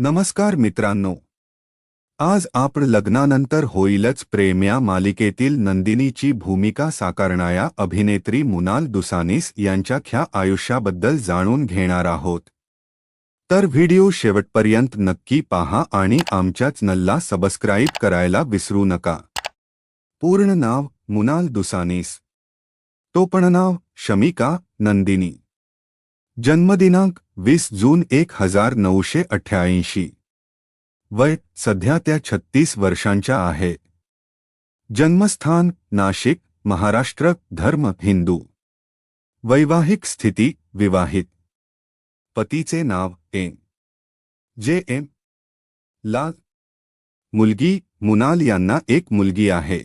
नमस्कार मित्रांनो. आज आपण लग्नानंतर होईलच प्रेम या मालिकेतील नंदिनीची भूमिका साकारणाऱ्या अभिनेत्री मुनाल दुसानीस यांच्या ख्या आयुष्याबद्दल जाणून घेणार आहोत. तर व्हिडिओ शेवटपर्यंत नक्की पहा आणि आमच्या चॅनलला सबस्क्राईब करायला विसरू नका. पूर्ण नाव मुनाल दुसानीस. टोपण नाव शमिका नंदिनी. जन्मदिनांक वीस जून एक हजार नऊशे अठ्ठ्याऐंशी. वय सध्या त्या छत्तीस वर्षांच्या आहे. जन्मस्थान नाशिक महाराष्ट्र धर्म हिंदू. वैवाहिक स्थिती विवाहित. पतीचे नाव एम जे. एम. लाल. मुलगी मुनाल यांना एक मुलगी आहे.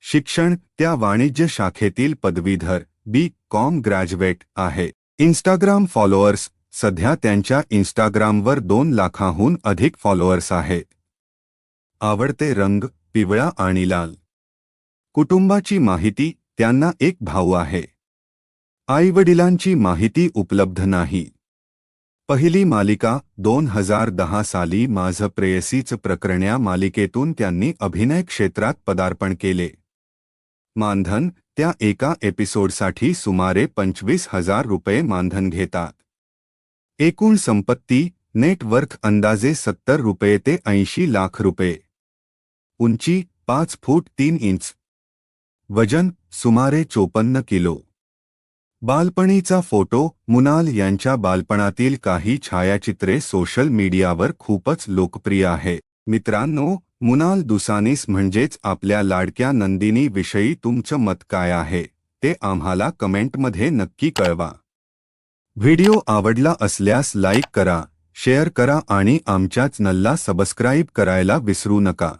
शिक्षण त्या वाणिज्य शाखेतील पदवीधर बी. कॉम ग्रॅज्युएट आहे. इंस्टाग्राम फॉलोअर्स सध्या त्यांच्या इंस्टाग्रामवर दोन लाखाहून अधिक फॉलोअर्स आहेत. आवडते रंग पिवळा आणि लाल. कुटुंबाची माहिती त्यांना एक भाऊ आहे. आईवडिलांची माहिती उपलब्ध नाही. पहिली मालिका दोन हजार दहा साली माझं प्रेयसीच प्रकरण्या मालिकेतून त्यांनी अभिनय क्षेत्रात पदार्पण केले. मानधन त्या एका एपिसोडसाठी सुमारे पंचवीस हज़ार रुपये मानधन घेतात. एकूण संपत्ती नेटवर्क अंदाजे सत्तर रुपये ते ऐंशी लाख रुपये. उंची, पाच फूट तीन इंच. वज़न, सुमारे चोपन्न किलो. बालपणीचा फ़ोटो, मुनाल यांच्या बालपणातील काही छायाचित्रे सोशल मीडियावर खूपच लोकप्रिय आहे. मित्रांनो मुनाल दुसानीस म्हणजेच आपल्या लाडक्या नंदिनीविषयी तुमचं मत काय आहे ते आम्हाला कमेंटमध्ये नक्की कळवा. व्हिडिओ आवडला असल्यास लाईक करा शेअर करा आणि आमच्या चॅनलला सबस्क्राईब करायला विसरू नका.